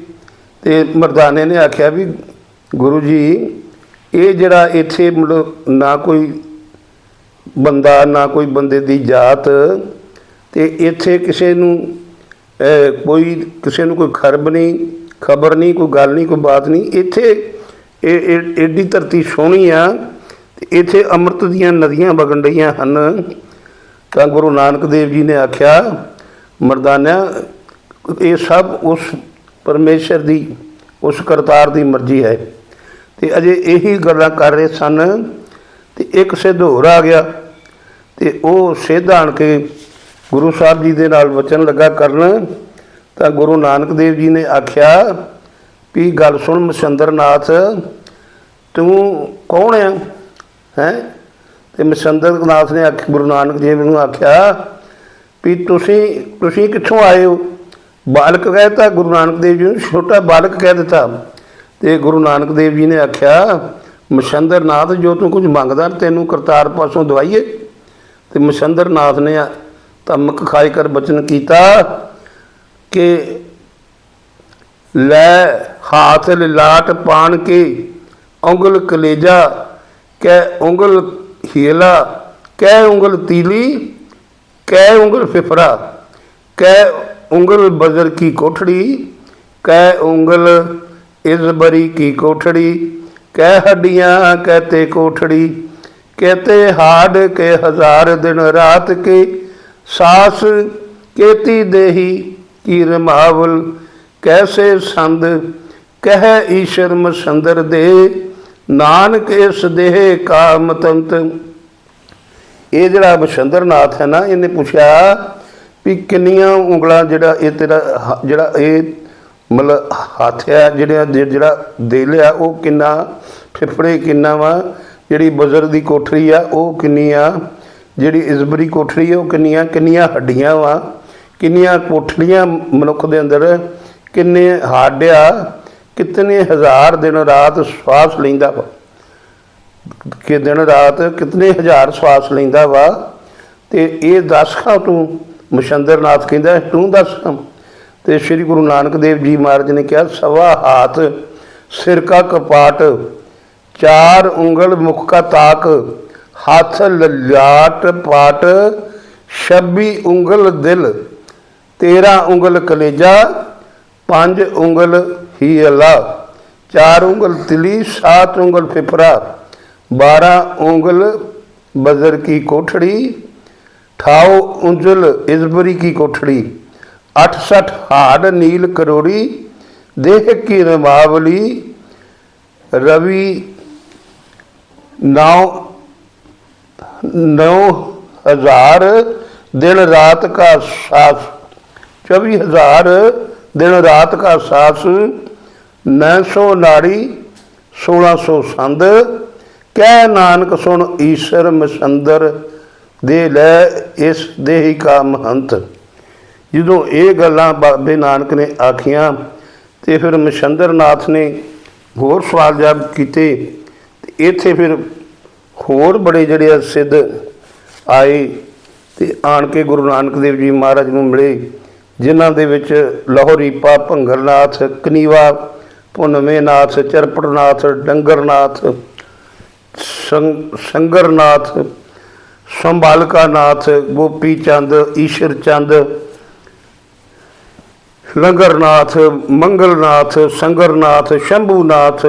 ਤੇ ਮਰਦਾਨੇ ਨੇ ਆਖਿਆ ਵੀ ਗੁਰੂ ਜੀ ਇਹ ਜਿਹੜਾ ਇੱਥੇ ਮਤਲਬ ਨਾ ਕੋਈ ਬੰਦਾ, ਨਾ ਕੋਈ ਬੰਦੇ ਦੀ ਜਾਤ ਤੇ ਇੱਥੇ ਕਿਸੇ ਨੂੰ ਕੋਈ ਕਿਸੇ ਨੂੰ ਕੋਈ ਖਰਬ ਨਹੀਂ, ਖਬਰ ਨਹੀਂ, ਕੋਈ ਗੱਲ ਨਹੀਂ, ਕੋਈ ਬਾਤ ਨਹੀਂ। ਇੱਥੇ ਇਹ, ਇਹ- ਏਡੀ ਧਰਤੀ ਸੋਹਣੀ ਆ ਤੇ ਇੱਥੇ ਅੰਮ੍ਰਿਤ ਦੀਆਂ ਨਦੀਆਂ ਵਗਣ ਰਹੀਆਂ ਹਨ। ਤਾਂ ਗੁਰੂ ਨਾਨਕ ਦੇਵ ਜੀ ਨੇ ਆਖਿਆ, ਮਰਦਾਨਿਆ, ਇਹ ਸਭ ਉਸ ਪਰਮੇਸ਼ਰ ਦੀ, ਉਸ ਕਰਤਾਰ ਦੀ ਮਰਜ਼ੀ ਹੈ। ਤੇ ਅਜੇ ਇਹੀ ਗੱਲਾਂ ਕਰ ਰਹੇ ਸਨ ਤੇ ਇੱਕ ਸਿੱਧ ਹੋਰ ਆ ਗਿਆ ਤੇ ਉਹ ਸਿੱਧ ਆਣ ਕੇ ਗੁਰੂ ਸਾਹਿਬ ਜੀ ਦੇ ਨਾਲ ਵਚਨ ਲੱਗਾ ਕਰਨ ਤਾਂ ਗੁਰੂ ਨਾਨਕ ਦੇਵ ਜੀ ਨੇ ਆਖਿਆ ਵੀ ਗੱਲ ਸੁਣ ਮਸੰਦਰਨਾਥ, ਤੂੰ ਕੌਣ ਆ? ਹੈ? ਤੇ ਮਸੰਦਰਨਾਥ ਨੇ ਆਖ ਗੁਰੂ ਨਾਨਕ ਦੇਵ ਨੂੰ ਆਖਿਆ ਵੀ ਤੁਸੀਂ ਤੁਸੀਂ ਕਿੱਥੋਂ ਆਏ ਹੋ? ਬਾਲਕ ਕਹਿਤਾ ਗੁਰੂ ਨਾਨਕ ਦੇਵ ਜੀ ਨੂੰ ਛੋਟਾ ਬਾਲਕ ਕਹਿ ਦਿੱਤਾ। ਤੇ ਗੁਰੂ ਨਾਨਕ ਦੇਵ ਜੀ ਨੇ ਆਖਿਆ, ਮਸੰਦਰਨਾਥ ਜੋ ਤੂੰ ਕੁਝ ਮੰਗਦਾ, ਤੈਨੂੰ ਕਰਤਾਰ ਪਾਸੋਂ ਦਵਾਈਏ। ਤੇ ਮਸੰਦਰਨਾਥ ਨੇ ਧਮਕ ਖਾਈ ਕਰ ਬਚਨ ਕੀਤਾ ਕਿ ਲੈ ਹਾਥ ਲਾਟ ਪਾਣ ਕੇ ਉਂਗਲ ਕਲੇਜਾ, ਕਹਿ ਉਂਗਲ ਹੀਲਾ, ਕਹਿ ਉਂਗਲ ਤੀਲੀ, ਕਹਿ ਉਂਗਲ ਫਿਫਰਾ, ਕਹਿ ਉਂਗਲ ਬਜ਼ਰ ਕੀ ਕੋਠੜੀ, ਕਹਿ ਉਂਗਲ ਇਸ ਬਰੀ ਕੀ ਕੋਠੜੀ? ਕਹਿ ਹੱਡੀਆਂ ਕਹਤੇ ਕੋਠੜੀ। ਕਹਤੇ ਹਾਡ ਕੇ ਹਜ਼ਾਰ ਦਿਨ ਰਾਤ ਕੇ। ਸਾਸ ਕੇਤੀ ਦੇਹੀ ਕੀ ਰਮਾਵਲ। ਕੈਸੇ ਸੰਦ? ਕਹਿ ਈਸ਼ਰ ਮਸੰਦਰ ਦੇ। ਨਾਨਕ ਇਸ ਦੇਹ ਕਾ ਮਤੰਤ। ਇਹ ਜਿਹੜਾ ਬਸ਼ੰਦਰਨਾਥ ਹੈ ਨਾ, ਇਹਨੇ ਪੁੱਛਿਆ ਵੀ ਕਿੰਨੀਆਂ ਉਂਗਲਾਂ ਜਿਹੜਾ ਇਹ ਤੇਰਾ ਹ- ਜਿਹੜਾ ਇਹ ਮਤਲਬ ਹੱਥ ਆ ਜਿਹੜਾ ਜਿਹੜਾ ਦਿਲ ਆ, ਉਹ ਕਿੰਨਾ ਫਿਫੜੇ ਕਿੰਨਾ ਵਾ, ਜਿਹੜੀ ਬਜ਼ਰ ਦੀ ਕੋਠਰੀ ਆ, ਉਹ ਕਿੰਨੀ ਆ, ਜਿਹੜੀ ਇਜ਼ਬਰੀ ਕੋਠਰੀ ਆ, ਉਹ ਕਿੰਨੀਆਂ ਕਿੰਨੀਆਂ ਹੱਡੀਆਂ ਵਾ, ਕਿੰਨੀਆਂ ਕੋਠੜੀਆਂ ਮਨੁੱਖ ਦੇ ਅੰਦਰ, ਕਿੰਨੇ ਹੱਡ ਆ, ਕਿਤਨੇ ਹਜ਼ਾਰ ਦਿਨ ਰਾਤ ਸਵਾਸ ਲੈਂਦਾ ਵਾ। ਕਿ ਦਿਨ ਰਾਤ ਕਿਤਨੇ ਹਜ਼ਾਰ ਸਵਾਸ ਲੈਂਦਾ ਵਾ, ਤੇ ਇਹ ਦੱਸ ਖਾਂ ਤੂੰ ਮਸ਼ੰਦਰਨਾਥ ਕਹਿੰਦਾ, ਤੂੰ ਦੱਸ। ਖਾਂ ਤੇ ਸ੍ਰੀ ਗੁਰੂ ਨਾਨਕ ਦੇਵ ਜੀ ਮਹਾਰਾਜ ਨੇ ਕਿਹਾ, ਸਵਾ ਹਾਥ, ਸਿਰ ਕਾ ਕਪਾਟ, ਚਾਰ ਉਂਗਲ ਮੁਖ ਕਾ ਤਾਕ, ਹੱਥ ਲਲਾਟ ਪਾਟ 26 ਉਂਗਲ ਦਿਲ 13 ਉਂਗਲ ਕਲੇਜਾ, ਪੰਜ ਉਂਗਲ ਹੀ ਅੱਲਾ ਚਾਰ ਉਂਗਲ ਤਿਲੀ, ਸਾਤ ਉਂਗਲ ਫਿਫਰਾ 12 ਉਂਗਲ ਬਜ਼ਰ ਕੀ ਕੋਠੜੀ ਠਾਓ ਉਂਜਲ ਇਜ਼ਬਰੀ ਕੀ ਕੋਠੜੀ। 68 ਹਾਰ ਨੀਲ ਕਰੋੜੀ ਦੇਹ ਕੀ ਰਮਾਵਲੀ ਰਵੀ ਨਾਉ ਹਜ਼ਾਰ, ਦਿਨ ਰਾਤ ਦਾ ਸਾਥ 24000 ਦਿਨ ਰਾਤ ਦਾ ਸਾਸ 900 ਨਾੜੀ 1600 ਸੰਦ, ਕਹਿ ਨਾਨਕ ਸੁਣ ਈਸ਼ਰ ਮਸੰਦਰ, ਦੇ ਲੈ ਇਸ ਦੇਹੀ ਕਾ ਮਹੰਤ। ਜਦੋਂ ਇਹ ਗੱਲਾਂ ਬਾਬੇ ਨਾਨਕ ਨੇ ਆਖੀਆਂ ਤੇ ਫਿਰ ਮਸ਼ੰਦਰਨਾਥ ਨੇ ਹੋਰ ਸਵਾਲ ਜਵਾਬ ਕੀਤੇ ਤੇ ਇੱਥੇ ਫਿਰ ਹੋਰ ਬੜੇ ਜਿਹੜੇ ਆ ਸਿੱਧ ਆਏ ਤੇ ਆਣ ਕੇ ਗੁਰੂ ਨਾਨਕ ਦੇਵ ਜੀ ਮਹਾਰਾਜ ਨੂੰ ਮਿਲੇ, ਜਿਨ੍ਹਾਂ ਦੇ ਵਿੱਚ ਲਾਹੌਰੀਪਾ ਭੰਗਰਨਾਥ, ਕਨੀਵਾ, ਪੁਨਵੇਨਾਥ, ਚਰਪੜਨਾਥ, ਡੰਗਰਨਾਥ ਸੰਗਰਨਾਥ ਸੰਭਾਲਕਾ ਨਾਥ ਗੋਪੀ ਚੰਦ, ਈਸ਼ਰ ਚੰਦ ਲੰਗਰਨਾਥ, ਮੰਗਲਨਾਥ, ਸੰਗਰਨਾਥ, ਸ਼ੰਭੂਨਾਥ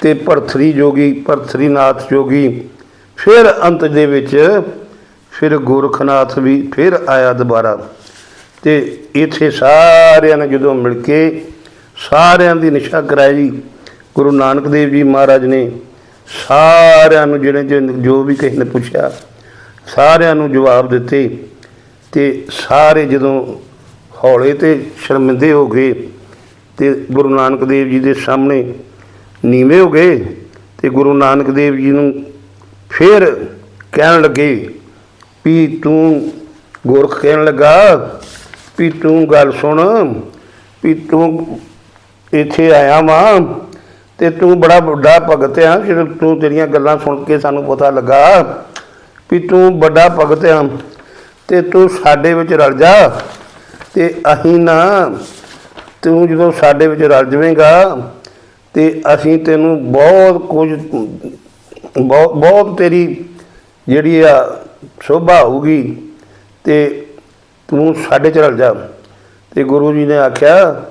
ਤੇ ਭਰਥਰੀ ਜੋਗੀ, ਭਰਥਰੀਨਾਥ ਜੋਗੀ। ਫਿਰ ਅੰਤ ਦੇ ਵਿੱਚ ਫਿਰ ਗੋਰਖਨਾਥ ਵੀ ਫਿਰ ਆਇਆ ਦੁਬਾਰਾ। ਤੇ ਇੱਥੇ ਸਾਰਿਆਂ ਨੇ ਜਦੋਂ ਮਿਲ ਕੇ ਸਾਰਿਆਂ ਦੀ ਨਿਸ਼ਾ ਕਰਾਈ, ਗੁਰੂ ਨਾਨਕ ਦੇਵ ਜੀ ਮਹਾਰਾਜ ਨੇ ਸਾਰਿਆਂ ਨੂੰ ਜਿਹੜੇ ਜਿਹੜੇ ਜੋ ਵੀ ਕਿਸੇ ਨੇ ਪੁੱਛਿਆ, ਸਾਰਿਆਂ ਨੂੰ ਜਵਾਬ ਦਿੱਤੇ ਤੇ ਸਾਰੇ ਜਦੋਂ ਹੌਲੇ ਤੇ ਸ਼ਰਮਿੰਦੇ ਹੋ ਗਏ ਤੇ ਗੁਰੂ ਨਾਨਕ ਦੇਵ ਜੀ ਦੇ ਸਾਹਮਣੇ ਨੀਵੇਂ ਹੋ ਗਏ ਤੇ ਗੁਰੂ ਨਾਨਕ ਦੇਵ ਜੀ ਨੂੰ ਫਿਰ ਕਹਿਣ ਲੱਗੇ, ਵੀ ਤੂੰ ਗੁਰਖ ਕਹਿਣ ਲੱਗਾ, ਵੀ ਤੂੰ ਗੱਲ ਸੁਣ, ਵੀ ਤੂੰ ਇੱਥੇ ਆਇਆ ਵਾਂ ਤੇ ਤੂੰ ਬੜਾ ਵੱਡਾ ਭਗਤ ਆ, ਜਦੋਂ ਤੂੰ ਤੇਰੀਆਂ ਗੱਲਾਂ ਸੁਣ ਕੇ ਸਾਨੂੰ ਪਤਾ ਲੱਗਾ ਵੀ ਤੂੰ ਵੱਡਾ ਭਗਤ ਆ ਤੇ ਤੂੰ ਸਾਡੇ ਵਿੱਚ ਰਲ ਜਾ ਤੇ ਅਸੀਂ ਨਾ ਤੂੰ ਜਦੋਂ ਸਾਡੇ ਵਿੱਚ ਰਲ ਜਾਵੇਂਗਾ ਤੇ ਅਸੀਂ ਤੈਨੂੰ ਬਹੁਤ ਕੁਝ, ਬਹੁਤ ਬਹੁਤ ਤੇਰੀ ਜਿਹੜੀ ਆ ਸ਼ੋਭਾ ਹੋਊਗੀ ਤੇ ਤੂੰ ਸਾਡੇ ਚ ਰਲ ਜਾ। ਤੇ ਗੁਰੂ ਜੀ ਨੇ ਆਖਿਆ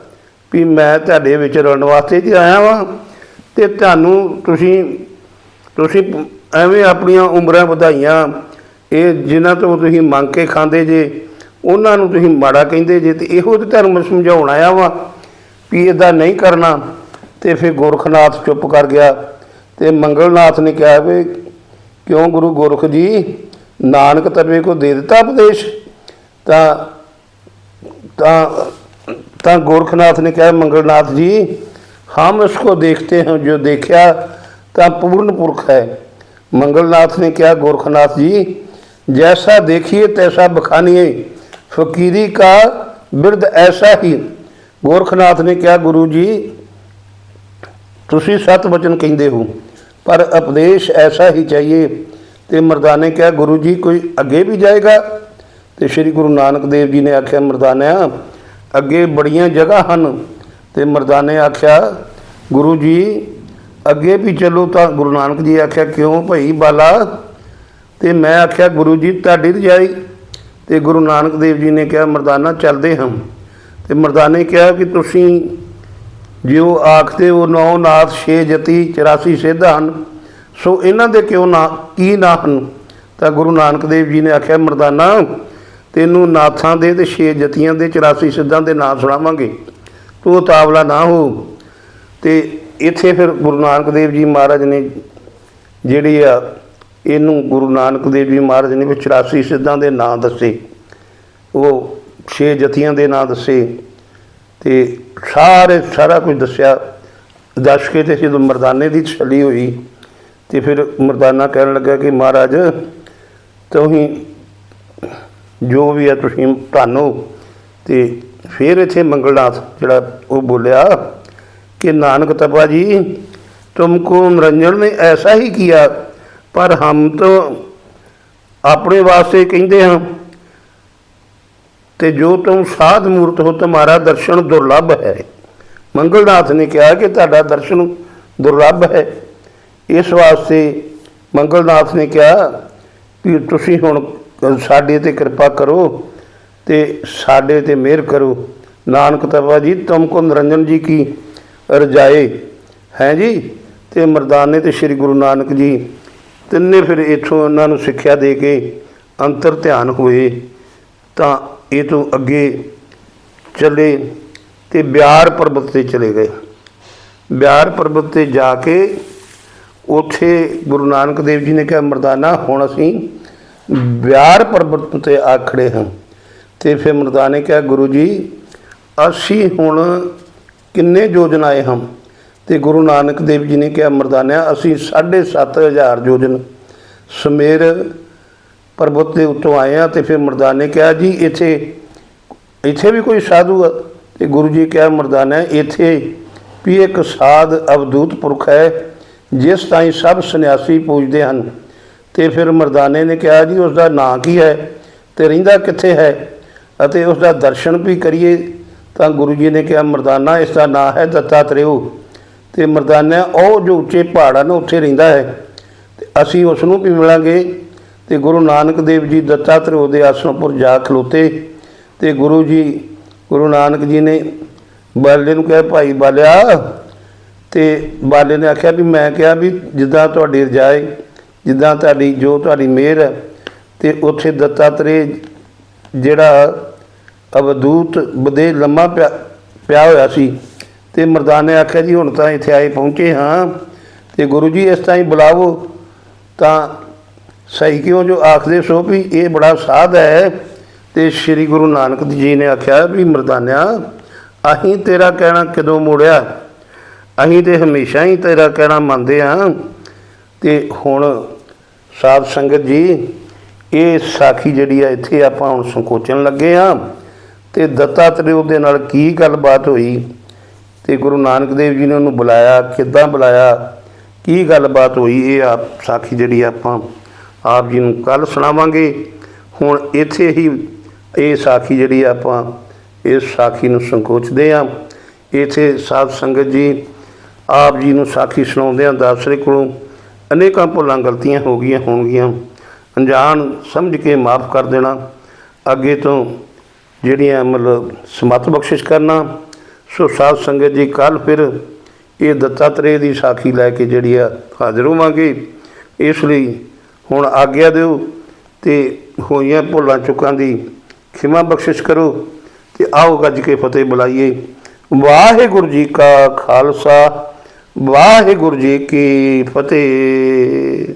ਵੀ ਮੈਂ ਤੁਹਾਡੇ ਵਿੱਚ ਰਲਣ ਵਾਸਤੇ ਤੇ ਆਇਆ ਵਾਂ ਤੇ ਤੁਹਾਨੂੰ ਤੁਸੀਂ ਤੁਸੀਂ ਐਵੇਂ ਆਪਣੀਆਂ ਉਮਰਾਂ ਵਧਾਈਆਂ। ਇਹ ਜਿਨ੍ਹਾਂ ਤੋਂ ਤੁਸੀਂ ਮੰਗ ਕੇ ਖਾਂਦੇ ਜੇ ਉਹਨਾਂ ਨੂੰ ਤੁਸੀਂ ਮਾੜਾ ਕਹਿੰਦੇ ਜੇ ਤੇ ਇਹੋ ਤੇ ਧਰਮ ਸਮਝਾਉਣ ਆਇਆ ਵਾ ਵੀ ਇਹਦਾ ਨਹੀਂ ਕਰਨਾ। ਤੇ ਫਿਰ ਗੁਰਖਨਾਥ ਚੁੱਪ ਕਰ ਗਿਆ ਤੇ ਮੰਗਲਨਾਥ ਨੇ ਕਿਹਾ ਵੀ ਕਿਉਂ ਗੁਰੂ ਗੋਰਖ ਜੀ, ਨਾਨਕ ਤਰਵੇ ਕੋ ਦੇ ਦਿੱਤਾ ਉਪਦੇਸ਼? ਤਾਂ ਤਾਂ ਤਾਂ ਗੁਰਖਨਾਥ ਨੇ ਕਿਹਾ, ਮੰਗਲਨਾਥ ਜੀ, ਹਮ ਉਸ ਕੋ ਦੇਖਤੇ ਹਾਂ, ਜੋ ਦੇਖਿਆ ਤਾਂ ਪੂਰਨ ਪੁਰਖ ਹੈ। ਮੰਗਲਨਾਥ ਨੇ ਕਿਹਾ, ਗੋਰਖਨਾਥ ਜੀ, ਜੈਸਾ ਦੇਖੀਏ ਤੈਸਾ ਬਖਾਨੀਏ। फकीरी का बिरद ऐसा ही गोरखनाथ ने कहा गुरु जी ਤੁਸੀਂ ਸਤ ਵਚਨ ਕਹਿੰਦੇ ਹੋ ਪਰ ਉਪਦੇਸ਼ ਐਸਾ ਹੀ ਚਾਹੀਏ ਤੇ ਮਰਦਾਨੇ ਕਿਹਾ ਗੁਰੂ ਜੀ ਕੋਈ ਅੱਗੇ ਵੀ ਜਾਏਗਾ ਤੇ ਸ੍ਰੀ ਗੁਰੂ ਨਾਨਕ ਦੇਵ ਜੀ ਨੇ ਆਖਿਆ ਮਰਦਾਨਿਆ ਅੱਗੇ ਬੜੀਆਂ ਜਗ੍ਹਾ ਹਨ ਤੇ ਮਰਦਾਨੇ ਆਖਿਆ ਗੁਰੂ ਜੀ ਅੱਗੇ ਵੀ ਚੱਲੋ ਤਾਂ ਗੁਰੂ ਨਾਨਕ ਜੀ ਆਖਿਆ ਕਿਉਂ ਭਈ ਬਾਲਾ ਤੇ ਮੈਂ ਆਖਿਆ ਗੁਰੂ ਜੀ ਤੁਹਾਡੀ ਰਜਾਈ ਤੇ ਗੁਰੂ ਨਾਨਕ ਦੇਵ ਜੀ ਨੇ ਕਿਹਾ, ਮਰਦਾਨਾ, ਚੱਲਦੇ ਹਾਂ ਤੇ ਮਰਦਾਨੇ ਕਿਹਾ ਕਿ ਤੁਸੀਂ ਜਿਉ ਆਖਦੇ ਉਹ ਨੌ ਨਾਥ, ਛੇ ਜਤੀ 84 ਸਿੱਧ ਹਨ। ਸੋ ਇਹਨਾਂ ਦੇ ਕਿਉਂ ਨਾ, ਕੀ ਨਾ ਹਨ? ਤਾਂ ਗੁਰੂ ਨਾਨਕ ਦੇਵ ਜੀ ਨੇ ਆਖਿਆ, ਮਰਦਾਨਾ, ਤੈਨੂੰ ਨਾਥਾਂ ਦੇ ਤੇ ਛੇ ਜਤੀਆਂ ਦੇ 84 ਸਿੱਧਾਂ ਦੇ ਨਾਂ ਸੁਣਾਵਾਂਗੇ। ਤੂੰ ਉਤਾਵਲਾ ਨਾ ਹੋ। ਤੇ ਇੱਥੇ ਫਿਰ ਗੁਰੂ ਨਾਨਕ ਦੇਵ ਜੀ ਮਹਾਰਾਜ ਨੇ ਜਿਹੜੀ ਆ ਇਹਨੂੰ ਗੁਰੂ ਨਾਨਕ ਦੇਵ ਜੀ ਮਹਾਰਾਜ ਨੇ ਵੀ 84 ਸਿੱਧਾਂ ਦੇ ਨਾਂ ਦੱਸੇ। ਉਹ ਛੇ ਜਥੀਆਂ ਦੇ ਨਾਂ ਦੱਸੇ ਤੇ ਸਾਰੇ ਸਾਰਾ ਕੁਝ ਦੱਸਿਆ। ਦੱਸ ਤੇ ਜਦੋਂ ਮਰਦਾਨੇ ਦੀ ਛਲੀ ਹੋਈ ਤੇ ਫਿਰ ਮਰਦਾਨਾ ਕਹਿਣ ਲੱਗਾ ਕਿ ਮਹਾਰਾਜ, ਤੁਸੀਂ ਜੋ ਵੀ ਆ ਤੁਸੀਂ ਤੁਹਾਨੂੰ ਤੇ ਫਿਰ ਇੱਥੇ ਮੰਗਲਨਾਥ ਜਿਹੜਾ ਉਹ ਬੋਲਿਆ ਕਿ ਨਾਨਕ ਤਪਾ ਜੀ, ਤੁਮਕੋ ਨਿਰੰਜਨ ਨੇ ਐਸਾ ਹੀ ਕੀਤਾ ਪਰ ਹਮ ਤਾਂ ਆਪਣੇ ਵਾਸਤੇ ਕਹਿੰਦੇ ਹਾਂ, ਤੇ ਜੋ ਤੁਮ ਸਾਧ ਮੂਰਤ ਹੋ, ਤੁਹਾਡਾ ਦਰਸ਼ਨ ਦੁਰਲੱਭ ਹੈ। ਮੰਗਲਨਾਥ ਨੇ ਕਿਹਾ ਕਿ ਤੁਹਾਡਾ ਦਰਸ਼ਨ ਦੁਰਲੱਭ ਹੈ। ਇਸ ਵਾਸਤੇ ਮੰਗਲਨਾਥ ਨੇ ਕਿਹਾ ਕਿ ਤੁਸੀਂ ਹੁਣ ਸਾਡੇ ਤੇ ਕਿਰਪਾ ਕਰੋ ਤੇ ਸਾਡੇ ਤੇ ਮਿਹਰ ਕਰੋ। ਨਾਨਕ ਤਵਾ ਜੀ, ਤੁਮ ਕੋ ਨਿਰੰਜਨ ਜੀ ਕੀ ਰਜਾਏ? ਹੈ ਜੀ? ਤੇ ਮਰਦਾਨੇ ਤੇ ਸ੍ਰੀ ਗੁਰੂ ਨਾਨਕ ਜੀ ਤਿੰਨੇ ਫਿਰ ਇਥੋਂ ਉਹਨਾਂ ਨੂੰ ਸਿੱਖਿਆ ਦੇ ਕੇ ਅੰਤਰ ਧਿਆਨ ਹੋਏ, ਤਾਂ ਇਹ ਤੋਂ ਅੱਗੇ ਚਲੇ ਤੇ ਬਿਆਰ ਪਰਬਤ ਤੇ ਚਲੇ ਗਏ। ਬਿਆਰ ਪਰਬਤ ਤੇ ਜਾ ਕੇ ਉੱਥੇ ਗੁਰੂ ਨਾਨਕ ਦੇਵ ਜੀ ਨੇ ਕਿਹਾ, ਮਰਦਾਨਾ, ਹੁਣ ਅਸੀਂ ਬਿਆਰ ਪਰਬਤ ਤੇ ਆ ਖੜੇ ਹਾਂ। ਤੇ ਫਿਰ ਮਰਦਾਨੇ ਕਿਹਾ, ਗੁਰੂ ਜੀ, ਅਸੀਂ ਹੁਣ ਕਿੰਨੇ ਯੋਜਨਾਏ ਹਾਂ ਤੇ ਗੁਰੂ ਨਾਨਕ ਦੇਵ ਜੀ ਨੇ ਕਿਹਾ, ਮਰਦਾਨਿਆ, ਅਸੀਂ 7500 ਯੋਜਨ ਸਮੇਰ ਪਰਬਤ ਦੇ ਉੱਤੋਂ ਆਏ ਆ ਤੇ ਫਿਰ ਮਰਦਾਨੇ ਕਿਹਾ, ਜੀ, ਇੱਥੇ ਇੱਥੇ ਵੀ ਕੋਈ ਸਾਧੂ ਆ? ਤੇ ਗੁਰੂ ਜੀ ਕਿਹਾ ਮਰਦਾਨਾ ਇੱਥੇ ਵੀ ਇੱਕ ਸਾਧ ਅਵਦੂਤ ਪੁਰਖ ਹੈ, ਜਿਸ ਤਾਈਂ ਸਭ ਸੰਨਿਆਸੀ ਪੂਜਦੇ ਹਨ। ਤੇ ਫਿਰ ਮਰਦਾਨੇ ਨੇ ਕਿਹਾ, ਜੀ ਉਸ ਦਾ ਨਾਂ ਕੀ ਹੈ ਤੇ ਰਹਿੰਦਾ ਕਿੱਥੇ ਹੈ? ਅਤੇ ਉਸ ਦਾ ਦਰਸ਼ਨ ਵੀ ਕਰੀਏ। ਤਾਂ ਗੁਰੂ ਜੀ ਨੇ ਕਿਹਾ, ਮਰਦਾਨਾ ਇਸ ਦਾ ਨਾਂ ਹੈ ਦੱਤਾਤਰੇਉ ਤੇ ਮਰਦਾਨਾ, ਉਹ ਜੋ ਉੱਚੇ ਪਹਾੜਾਂ ਨੇ ਉੱਥੇ ਰਹਿੰਦਾ ਹੈ, ਤੇ ਅਸੀਂ ਉਸ ਨੂੰ ਵੀ ਮਿਲਾਂਗੇ। ਤੇ ਗੁਰੂ ਨਾਨਕ ਦੇਵ ਜੀ ਦੱਤਾਤਰੇਉ ਦੇ ਆਸਣ ਜਾ ਖਲੋਤੇ। ਤੇ ਗੁਰੂ ਜੀ, ਗੁਰੂ ਨਾਨਕ ਜੀ ਨੇ ਬਾਲੇ ਨੂੰ ਕਿਹਾ, ਭਾਈ ਬਾਲਿਆ। ਤੇ ਬਾਲੇ ਨੇ ਆਖਿਆ ਵੀ ਮੈਂ ਕਿਹਾ ਵੀ ਜਿੱਦਾਂ ਤੁਹਾਡੀ ਰਜਾਏ ਜਿੱਦਾਂ ਤੁਹਾਡੀ ਜੋ ਤੁਹਾਡੀ ਮਿਹਰ ਹੈ, ਤੇ ਉੱਥੇ ਦੱਤਾਤਰੇ ਜਿਹੜਾ ਅਵਧੂਤ ਬਦੇ ਲੰਮਾ ਪਿਆ ਪਿਆ ਹੋਇਆ ਸੀ। ਤੇ ਮਰਦਾਨ ਨੇ ਆਖਿਆ ਜੀ, ਹੁਣ ਤਾਂ ਇੱਥੇ ਆਏ ਪਹੁੰਚੇ ਹਾਂ ਤੇ ਗੁਰੂ ਜੀ ਇਸ ਤਰ੍ਹਾਂ ਹੀ ਬੁਲਾਵੋ। ਤਾਂ ਸਹੀ ਕਿਉਂ ਜੋ ਆਖਦੇ ਸੋ ਵੀ ਇਹ ਬੜਾ ਸਾਧ ਹੈ ਤੇ ਸ੍ਰੀ ਗੁਰੂ ਨਾਨਕ ਜੀ ਨੇ ਆਖਿਆ ਵੀ ਮਰਦਾਨਿਆ ਅਸੀਂ ਤੇਰਾ ਕਹਿਣਾ ਕਦੋਂ ਮੋੜਿਆ? ਅਸੀਂ ਤੇ ਹਮੇਸ਼ਾ ਹੀ ਤੇਰਾ ਕਹਿਣਾ ਮੰਨਦੇ ਹਾਂ ਤੇ ਹੁਣ ਸਾਧ ਸੰਗਤ ਜੀ, ਇਹ ਸਾਖੀ ਜਿਹੜੀ ਆ, ਇੱਥੇ ਆਪਾਂ ਹੁਣ ਸੰਕੋਚਣ ਲੱਗੇ ਆ ਤੇ ਦੱਤਾਤਰੇ ਉਹਦੇ ਨਾਲ ਕੀ ਗੱਲਬਾਤ ਹੋਈ? ਤੇ ਗੁਰੂ ਨਾਨਕ ਦੇਵ ਜੀ ਨੇ ਉਹਨੂੰ ਬੁਲਾਇਆ, ਕਿੱਦਾਂ ਬੁਲਾਇਆ, ਕੀ ਗੱਲਬਾਤ ਹੋਈ ਇਹ ਆਪ ਸਾਖੀ ਜਿਹੜੀ ਆਪਾਂ ਆਪ ਜੀ ਨੂੰ ਕੱਲ ਸੁਣਾਵਾਂਗੇ। ਹੁਣ ਇੱਥੇ ਹੀ ਇਹ ਸਾਖੀ ਜਿਹੜੀ ਆਪਾਂ ਇਸ ਸਾਖੀ ਨੂੰ ਸੰਕੋਚਦੇ ਆ। ਇੱਥੇ ਸਾਧ ਸੰਗਤ ਜੀ ਆਪ ਜੀ ਨੂੰ ਸਾਖੀ ਸੁਣਾਉਂਦੇ ਆ ਦਾਸਰੇ ਕੋਲੋਂ ਅਨੇਕਾਂ ਭੁੱਲਾਂ ਗਲਤੀਆਂ ਹੋ ਗਈਆਂ ਹੋਣਗੀਆਂ। ਅਣਜਾਣ ਸਮਝ ਕੇ ਮਾਫ ਕਰ ਦੇਣਾ। ਅੱਗੇ ਤੋਂ ਜਿਹੜੀਆਂ ਮਤਲਬ ਸਮਤ ਬਖਸ਼ਿਸ਼ ਕਰਨਾ ਸੋ ਸਾਧ ਸੰਗਤ ਜੀ ਕੱਲ ਫਿਰ ਇਹ ਦੱਤਾਤਰੇయ ਦੀ ਸਾਖੀ ਲੈ ਕੇ ਜਿਹੜੀ ਆ ਹਾਜ਼ਰ ਹੋਵਾਂਗੇ। ਇਸ ਲਈ ਹੁਣ ਆਗਿਆ ਦਿਓ ਤੇ ਹੋਈਆਂ ਭੁੱਲਾਂ ਚੁੱਕਾਂ ਦੀ ਖਿਮਾ ਬਖਸ਼ਿਸ਼ ਕਰੋ ਤੇ ਆਓ ਗੱਜ ਕੇ ਫਤਿਹ ਬੁਲਾਈਏ। ਵਾਹਿਗੁਰੂ ਜੀ ਕਾ ਖਾਲਸਾ, ਵਾਹਿਗੁਰੂ ਜੀ ਕੀ ਫਤਿਹ।